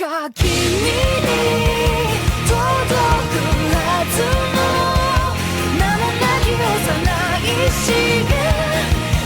か君に届くはずの名もなき幼い詩が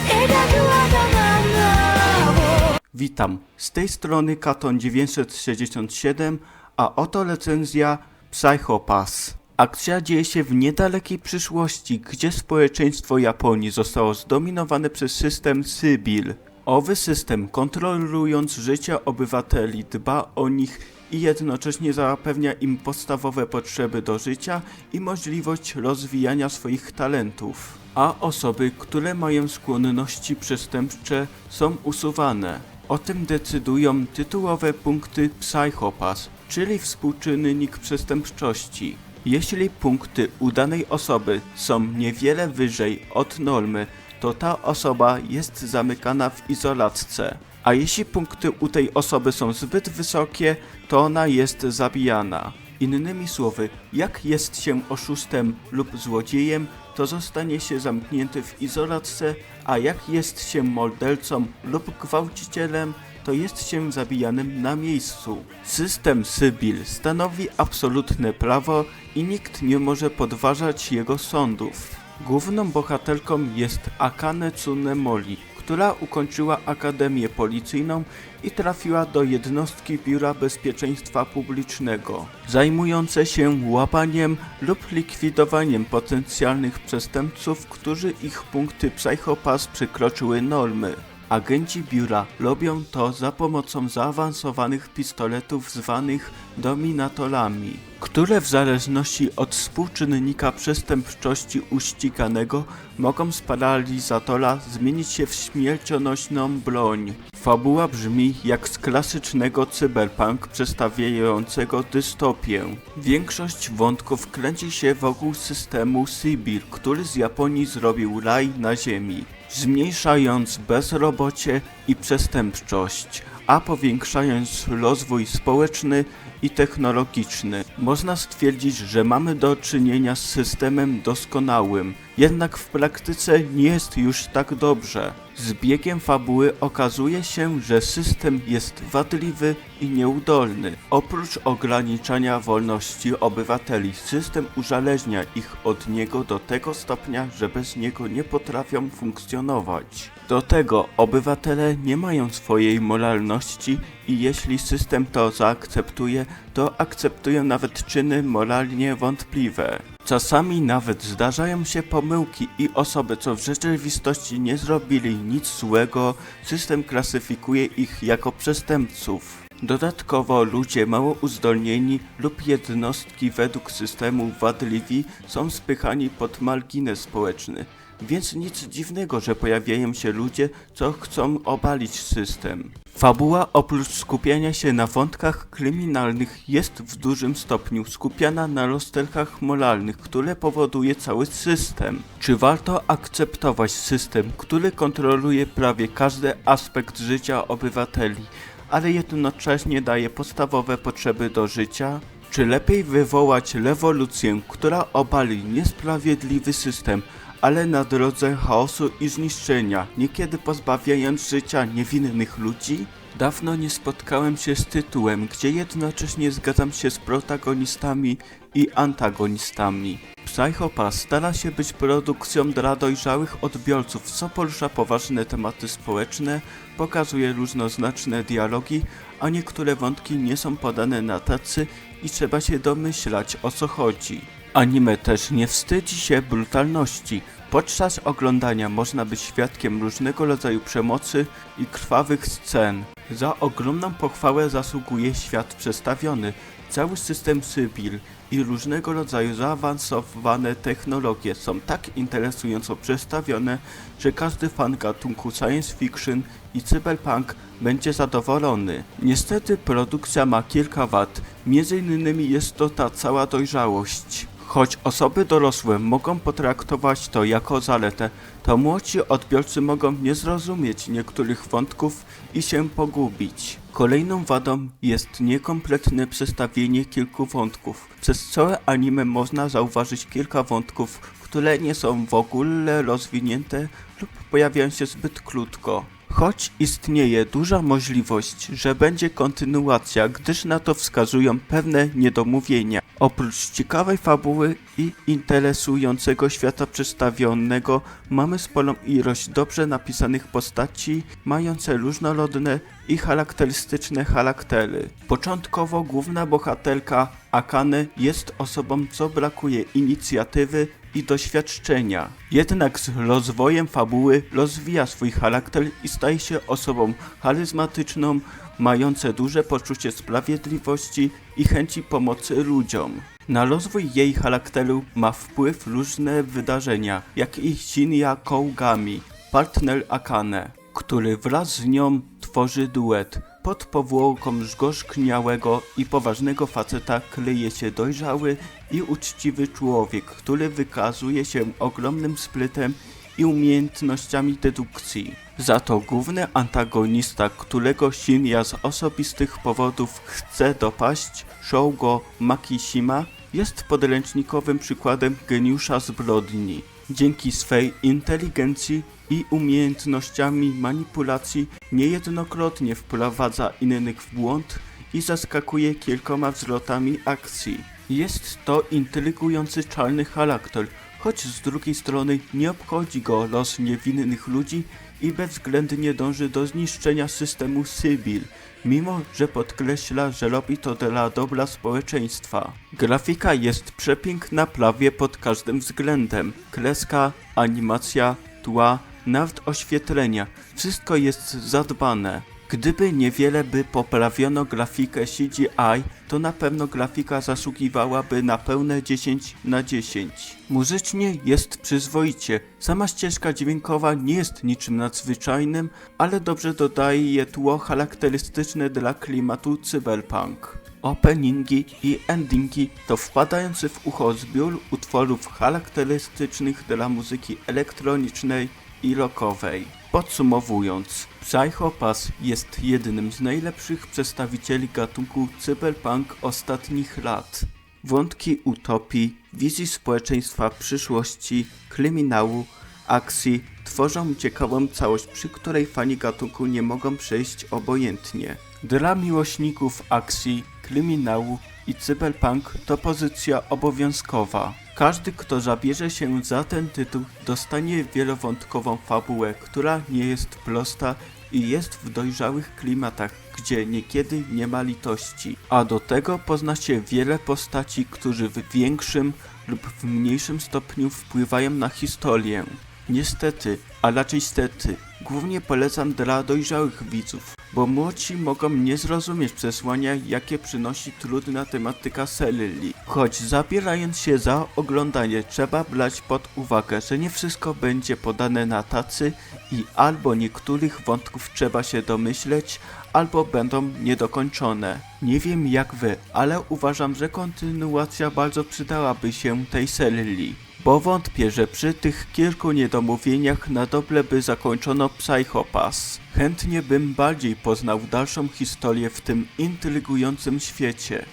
描くわがままを Witam, z tej strony Katon 967, a oto recenzja Psychopass. Akcja dzieje się w niedalekiej przyszłości, gdzie społeczeństwo Japonii zostało zdominowane przez system Sybil. Owy system, kontrolując życie obywateli, dba o nich i jednocześnie zapewnia im podstawowe potrzeby do życia i możliwość rozwijania swoich talentów. A osoby, które mają skłonności przestępcze są usuwane. O tym decydują tytułowe punkty Psychopass, czyli współczynnik przestępczości. Jeśli punkty u danej osoby są niewiele wyżej od normy, to ta osoba jest zamykana w izolatce. A jeśli punkty u tej osoby są zbyt wysokie, to ona jest zabijana. Innymi słowy, jak jest się oszustem lub złodziejem, to zostanie się zamknięty w izolatce, a jak jest się mordercą lub gwałcicielem, to jest się zabijanym na miejscu. System Sybil stanowi absolutne prawo i nikt nie może podważać jego sądów. Główną bohaterką jest Akane Tsunemori, która ukończyła Akademię Policyjną i trafiła do jednostki Biura Bezpieczeństwa Publicznego, zajmujące się łapaniem lub likwidowaniem potencjalnych przestępców, którzy ich punkty Psychopass przekroczyły normy. Agenci biura robią to za pomocą zaawansowanych pistoletów zwanych dominatorami, które w zależności od współczynnika przestępczości uściganego mogą z paralizatora zmienić się w śmiercionośną broń. Fabuła brzmi jak z klasycznego cyberpunk przedstawiającego dystopię. Większość wątków kręci się wokół systemu Sibir, który z Japonii zrobił raj na ziemi zmniejszając bezrobocie i przestępczość, a powiększając rozwój społeczny i technologiczny. Można stwierdzić, że mamy do czynienia z systemem doskonałym, jednak w praktyce nie jest już tak dobrze. Z biegiem fabuły okazuje się, że system jest wadliwy i nieudolny. Oprócz ograniczania wolności obywateli, system uzależnia ich od niego do tego stopnia, że bez niego nie potrafią funkcjonować. Do tego obywatele nie mają swojej moralności i jeśli system to zaakceptuje, to akceptują nawet czyny moralnie wątpliwe. Czasami nawet zdarzają się pomyłki i osoby, co w rzeczywistości nie zrobili nic złego, system klasyfikuje ich jako przestępców. Dodatkowo ludzie mało uzdolnieni lub jednostki według systemu wadliwi są spychani pod margines społeczny. Więc nic dziwnego, że pojawiają się ludzie, co chcą obalić system. Fabuła oprócz skupiania się na wątkach kryminalnych jest w dużym stopniu skupiana na rozterkach moralnych, które powoduje cały system. Czy warto akceptować system, który kontroluje prawie każdy aspekt życia obywateli, ale jednocześnie daje podstawowe potrzeby do życia? Czy lepiej wywołać rewolucję, która obali niesprawiedliwy system, ale na drodze chaosu i zniszczenia, niekiedy pozbawiając życia niewinnych ludzi? Dawno nie spotkałem się z tytułem, gdzie jednocześnie zgadzam się z protagonistami i antagonistami. Psychopass stara się być produkcją dla dojrzałych odbiorców, co porusza poważne tematy społeczne, pokazuje różnoznaczne dialogi, a niektóre wątki nie są podane na tacy i trzeba się domyślać o co chodzi. Anime też nie wstydzi się brutalności. Podczas oglądania można być świadkiem różnego rodzaju przemocy i krwawych scen. Za ogromną pochwałę zasługuje świat przedstawiony, cały system Sybil i różnego rodzaju zaawansowane technologie są tak interesująco przedstawione, że każdy fan gatunku science fiction i cyberpunk będzie zadowolony. Niestety produkcja ma kilka wad, między innymi jest to ta cała dojrzałość. Choć osoby dorosłe mogą potraktować to jako zaletę, to młodsi odbiorcy mogą nie zrozumieć niektórych wątków i się pogubić. Kolejną wadą jest niekompletne przedstawienie kilku wątków. Przez całe anime można zauważyć kilka wątków, które nie są w ogóle rozwinięte lub pojawiają się zbyt krótko. Choć istnieje duża możliwość, że będzie kontynuacja, gdyż na to wskazują pewne niedomówienia. Oprócz ciekawej fabuły i interesującego świata przedstawionego, mamy sporą ilość dobrze napisanych postaci, mające różnorodne i charakterystyczne charaktery. Początkowo główna bohaterka Akane jest osobą, co brakuje inicjatywy i doświadczenia. Jednak z rozwojem fabuły rozwija swój charakter i staje się osobą charyzmatyczną, mające duże poczucie sprawiedliwości i chęci pomocy ludziom. Na rozwój jej charakteru ma wpływ różne wydarzenia, jak i Shinya Kougami, partner Akane, który wraz z nią tworzy duet. Pod powłoką zgorzkniałego i poważnego faceta kryje się dojrzały i uczciwy człowiek, który wykazuje się ogromnym sprytem i umiejętnościami dedukcji. Za to główny antagonista, którego Shinya z osobistych powodów chce dopaść, Shougo Makishima, jest podręcznikowym przykładem geniusza zbrodni. Dzięki swej inteligencji i umiejętnościami manipulacji niejednokrotnie wprowadza innych w błąd i zaskakuje kilkoma wzlotami akcji. Jest to intrygujący czarny charakter, choć z drugiej strony nie obchodzi go los niewinnych ludzi i bezwzględnie dąży do zniszczenia systemu Sybil, mimo że podkreśla, że robi to dla dobra społeczeństwa. Grafika jest przepiękna prawie pod każdym względem. Kreska, animacja, tła, nawet oświetlenia. Wszystko jest zadbane. Gdyby niewiele by poprawiono grafikę CGI, to na pewno grafika zasługiwałaby na pełne 10 na 10. Muzycznie jest przyzwoicie. Sama ścieżka dźwiękowa nie jest niczym nadzwyczajnym, ale dobrze dodaje je tło charakterystyczne dla klimatu cyberpunk. Openingi i endingi to wpadający w ucho zbiór utworów charakterystycznych dla muzyki elektronicznej i rockowej. Podsumowując, Psycho Pass jest jednym z najlepszych przedstawicieli gatunku cyberpunk ostatnich lat. Wątki utopii, wizji społeczeństwa przyszłości, kryminału, akcji tworzą ciekawą całość, przy której fani gatunku nie mogą przejść obojętnie. Dla miłośników akcji, kryminału i cyberpunk to pozycja obowiązkowa. Każdy, kto zabierze się za ten tytuł, dostanie wielowątkową fabułę, która nie jest prosta i jest w dojrzałych klimatach, gdzie niekiedy nie ma litości. A do tego pozna się wiele postaci, którzy w większym lub w mniejszym stopniu wpływają na historię. Niestety, a raczej stety, głównie polecam dla dojrzałych widzów, bo młodsi mogą nie zrozumieć przesłania, jakie przynosi trudna tematyka Selili. Choć zabierając się za oglądanie, trzeba brać pod uwagę, że nie wszystko będzie podane na tacy i albo niektórych wątków trzeba się domyśleć, albo będą niedokończone. Nie wiem jak wy, ale uważam, że kontynuacja bardzo przydałaby się tej serii. Bo wątpię, że przy tych kilku niedomówieniach na dobre by zakończono Psychopass. Chętnie bym bardziej poznał dalszą historię w tym intrygującym świecie.